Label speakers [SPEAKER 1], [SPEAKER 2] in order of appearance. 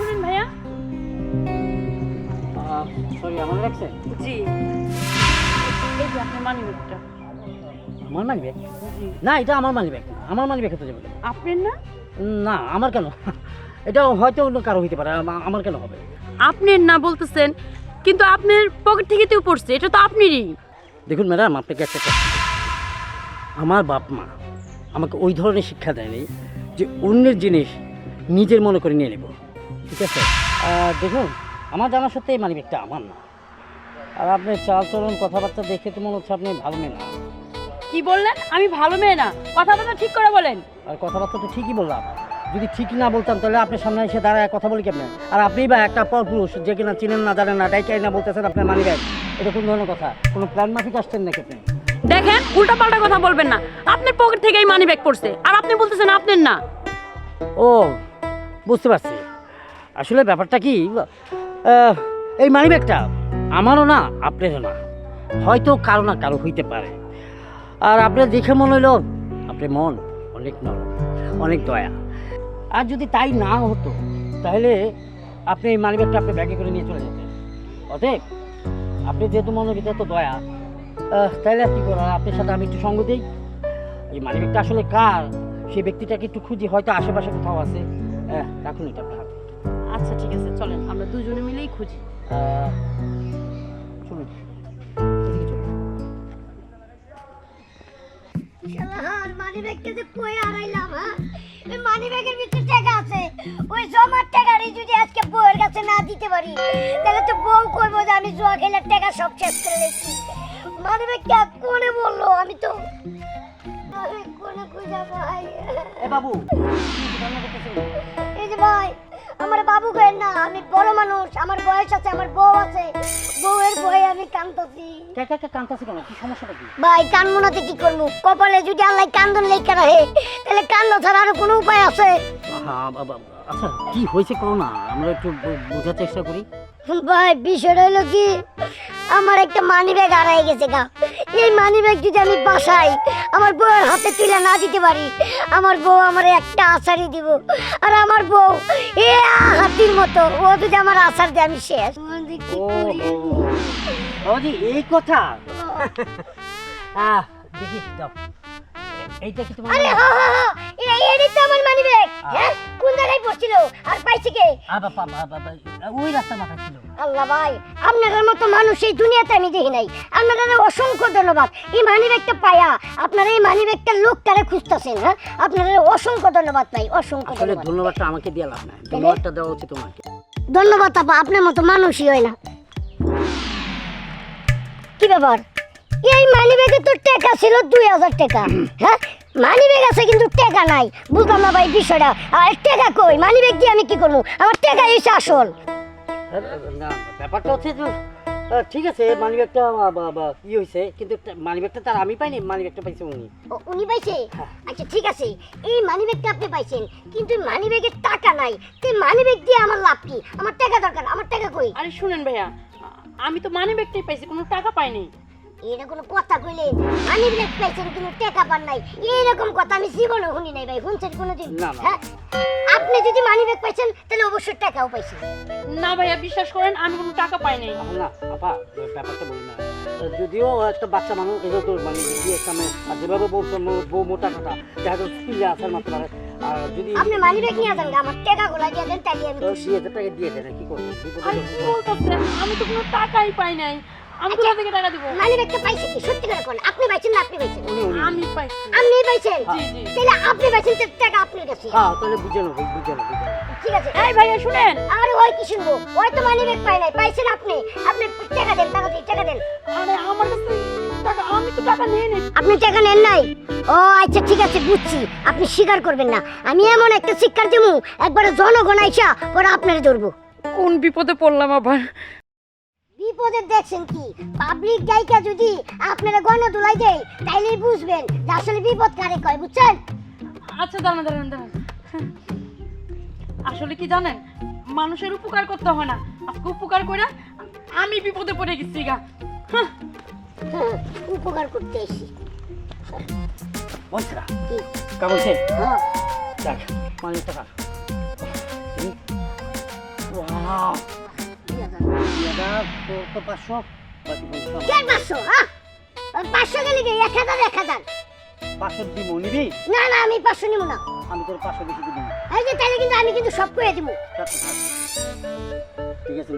[SPEAKER 1] শুনেন ভাইয়া।
[SPEAKER 2] সরি রাখছে
[SPEAKER 1] জি। এই যে আপনার মানি ব্যাগটা।
[SPEAKER 2] আমার মানি ব্যাগ? না এটা আমার মানি ব্যাগ। আমার মানি ব্যাগ যাবে
[SPEAKER 1] আপনার না?
[SPEAKER 2] না আমার কেন? এটা হয়তো অন্য কারও হইতে পারে আমার কেন হবে?
[SPEAKER 1] আপনার না বলতেছেন কিন্তু আপনার পকেট থেকে তো পড়ছে এটা তো আপনারই।
[SPEAKER 2] দেখুন ম্যাডাম আপনাকে একটা আমার বাপ মা আমাকে ওই ধরনের শিক্ষা দেয়নি যে অন্যের জিনিস নিজের মনে করে নিয়ে নেব। ঠিক আছে? দেখুন আমার জানা সত্ত্বে এই মানিব্যাগটা আমার না। আর আপনার চাল চলন কথাবার্তা দেখে তো মনে হচ্ছে আপনি ভালো মেয়ে না।
[SPEAKER 1] কি বললেন? আমি ভালো মেয়ে না। কথাবার্তা ঠিক করে বলেন।
[SPEAKER 2] আর কথাবার্তা তো ঠিকই বললাম। যদি ঠিক না বলতাম তাহলে আপনার সামনে এসে দাঁড়ায় কথা বলি কেমন? আর আপনি বা একটা পর পুরুষ যে কিনা চিনেন না জানেন না ডাইকাই না বলতেছেন আপনার মানি ব্যাগ এটা কোন ধরনের কথা? কোনো প্ল্যান মাফিক আসছেন নাকি আপনি?
[SPEAKER 1] দেখেন উল্টা পাল্টা কথা বলবেন না। আপনার পকেট থেকেই মানি ব্যাগ পড়ছে। আর আপনি বলতেছেন আপনার না।
[SPEAKER 2] ও বুঝতে পারছি। আসলে ব্যাপারটা কি এই মানি ব্যাগটা আমারও না আপনারও না। হয়তো কারও না কারও হইতে পারে। আর আপনার দেখে মনে হলো আপনার মন অনেক নরম অনেক দয়া। আর যদি তাই না হতো তাহলে আপনি এই মানি ব্যাগটা আপনি ব্যাগে করে নিয়ে চলে যেতেন। অতএব আপনি যেহেতু মনের ভিতরে তো দয়া তাহলে আর কি করার আপনার সাথে আমি একটু সঙ্গ দিই। এই মানি ব্যাগটা আসলে কার? সেই ব্যক্তিটাকে একটু খুঁজি হয়তো আশেপাশে কোথাও আছে। আহ, রাখুন এটা।
[SPEAKER 1] আচ্ছা ঠিক আছে চলেন আমরা দুজনে মিলেই খুঁজি।
[SPEAKER 2] চলুন।
[SPEAKER 3] যে কই হ্যাঁ? এই মানি ভিতরে টাকা আছে। ওই জমার টাকারই যদি আজকে বউয়ের কাছে না দিতে পারি তাহলে তো বউ কইবো যে আমি জুয়া খেলার টাকা সব শেষ করে দিচ্ছি মানি কোনে বলল আমি তো আমি কোনে খুঁজে ভাই
[SPEAKER 2] এ বাবু?
[SPEAKER 3] এই যে ভাই আমার বাবু কেন না আমি বড় মানুষ আমার বয়স আছে আমার বউ আছে। বউয়ের ভয়ে আমি কান্দছি
[SPEAKER 2] কে কে কে কাঁদতেছে কেন? কি সমস্যাটা কি?
[SPEAKER 3] ভাই কানমোনাতে কি করব? কপালে যদি আল্লাহ কান্দন লেখা রাখে তাহলে কান্দ ছাড়া আর কোনো উপায় আছে?
[SPEAKER 2] আচ্ছা কি হয়েছে কও না? আমরা একটু বোঝার চেষ্টা করি।
[SPEAKER 3] ভাই বিষয়টা হলো কি আমার একটা মানি ব্যাগ হারাই গেছে গা। এই মানি ব্যাগ যদি আমি বাসাই আমার বউয়ের হাতে তুলে না দিতে পারি আমার বউ আমার একটা আচারই দিব। আর আমার বউ এ হাতির মতো ও যদি আমার আচার দেয় আমি শেষ।
[SPEAKER 2] বাবাজি এই কথা? আহ দেখি দাও। এইটা কি তোমার
[SPEAKER 3] আরে হা হা হা এই এরই তো আমার মানি ব্যাগ হ্যাঁ? কোন জায়গায় পড়ছিল? আর পাইছে কে?
[SPEAKER 2] আ বাবা বাবা ওই রাস্তার মাথা ছিল।
[SPEAKER 3] আল্লাহ ভাই আপনাদের মতো মানুষ এই দুনিয়াতে আমি দেখি নাই। আপনাদের অসংখ্য ধন্যবাদ। এই মানি ব্যাগটা পায়া। আপনারা এই মানি ব্যাগটা লোকটারে খুঁজতেছেন হ্যাঁ? আপনাদের অসংখ্য ধন্যবাদ ভাই অসংখ্য
[SPEAKER 2] আসলে
[SPEAKER 3] ধন্যবাদ।
[SPEAKER 2] ধন্যবাদটা আমাকে দিয়ে লাভ নাই। ধন্যবাদটা দেওয়া উচিত তোমাকে।
[SPEAKER 3] ধন্যবাদ আপা আপনার মতো মানুষই হয় না। কি ব্যাপার? এই মানি ব্যাগে তো টাকা ছিল দুই হাজার টাকা হ্যাঁ? মানি ব্যাগ আছে কিন্তু টাকা নাই। বুঝলাম না ভাই বিষয়টা। আর টাকা কই? মানি ব্যাগ দিয়ে আমি কি করব? আমার টাকা এসে আসল।
[SPEAKER 2] ব্যাপারটা হচ্ছে ঠিক আছে মানি ব্যাগটা ই হয়েছে কিন্তু মানি ব্যাগটা তার আমি পাইনি মানি ব্যাগটা পাইছে উনি।
[SPEAKER 3] উনি পাইছে? আচ্ছা ঠিক আছে। এই মানি ব্যাগটা আপনি পাইছেন কিন্তু মানি ব্যাগের টাকা নাই। তো মানি ব্যাগ দিয়ে আমার লাভ কি? আমার টাকা দরকার আমার টাকা কই?
[SPEAKER 1] আরে শুনেন ভাইয়া আমি তো মানি ব্যাগটাই পাইছি কোনো টাকা পাইনি।
[SPEAKER 3] এটা কোনো কথা কইলে মানি ব্যাগ পাইছেন কিন্তু টাকা পান নাই। এইরকম কথা আমি জীবনে শুনি নাই ভাই শুনছেন কোনোদিন?
[SPEAKER 2] না, না।
[SPEAKER 3] হ্যাঁ? আপনি যদি মানি ব্যাগ পাইছেন তাহলে অবশ্যই টাকাও পাইছেন।
[SPEAKER 1] না ভাইয়া বিশ্বাস করেন আমি কোনো টাকা পাইনি
[SPEAKER 2] না আপা ব্যাপারটা বলি না। যদিও একটা বাচ্চা মানুষ এটা তো মানে দিয়ে সামনে আর যেভাবে বলছো বউ মোটা কথা দেখা যাচ্ছে স্কুলে আসার মাত্র আর যদি
[SPEAKER 3] আপনি মানি ব্যাগ নিয়ে যান গা, আমার টাকা গুলা দিয়ে দেন তাহলে আমি
[SPEAKER 2] দুই হাজার টাকা দিয়ে দেন কি করব?
[SPEAKER 1] আরে কি বলতেছেন? আমি তো কোনো টাকাই পাই নাই। আমি কোথা থেকে টাকা দিব।
[SPEAKER 3] মানি ব্যাগটা পাইছে কি? সত্যি করে কোন? আপনি পাইছেন না আপনি পাইছেন?
[SPEAKER 2] উনি উনি
[SPEAKER 1] আমি পাইছি।
[SPEAKER 3] আপনি পাইছেন?
[SPEAKER 1] জি জি।
[SPEAKER 3] তাহলে আপনি পাইছেন টাকা আপনার কাছে।
[SPEAKER 2] হ্যাঁ তাহলে বুঝে নেব বুঝে নেব
[SPEAKER 3] ঠিক আছে।
[SPEAKER 1] এই ভাইয়া শুনেন।
[SPEAKER 3] আরে ওই কি শুনব? ওই তো মানি ব্যাগ পাই নাই। পাইছেন আপনি? আপনি টাকা দেন টাকা দিন টাকা দেন।
[SPEAKER 1] আরে আমার কাছে টাকা আমি তো টাকা নিয়ে নেই।
[SPEAKER 3] আপনি টাকা নেন নাই? ও আচ্ছা ঠিক আছে বুঝছি। আপনি স্বীকার করবেন না। আমি এমন একটা শিক্ষার দেবো একবারে জনগণ আইসা পরে আপনারে ধরবো।
[SPEAKER 1] কোন বিপদে পড়লাম আবার?
[SPEAKER 3] বিপদে দেখছেন কি? পাবলিক গায়িকা যদি আপনারা গণ তোলাই দেয় তাইলেই বুঝবেন যে আসলে বিপদ কারে কয় বুঝছেন?
[SPEAKER 1] আচ্ছা দাঁড়ান দাঁড়ান দাঁড়ান। আসলে কি জানেন? মানুষের উপকার করতে হয় না। আজকে উপকার করে আমি বিপদে পড়ে গেছি গা।
[SPEAKER 3] হ্যাঁ, উপকার করতে এসি
[SPEAKER 2] বলছে না
[SPEAKER 3] কি?
[SPEAKER 2] কা বলছে তো পাঁচশো? বাকি পয়সা আমার।
[SPEAKER 3] কে পাঁচশো হ্যাঁ আর পাঁচশো গেলে কি এক হাজার এক হাজার?
[SPEAKER 2] পাঁচশো দিব নিবি?
[SPEAKER 3] না না আমি পাঁচশো নিব না।
[SPEAKER 2] আমি তোর পাঁচশো বেশি দিব
[SPEAKER 3] এই যে তাহলে কিন্তু আমি কিন্তু সব করে দিব।
[SPEAKER 2] ঠিক আছে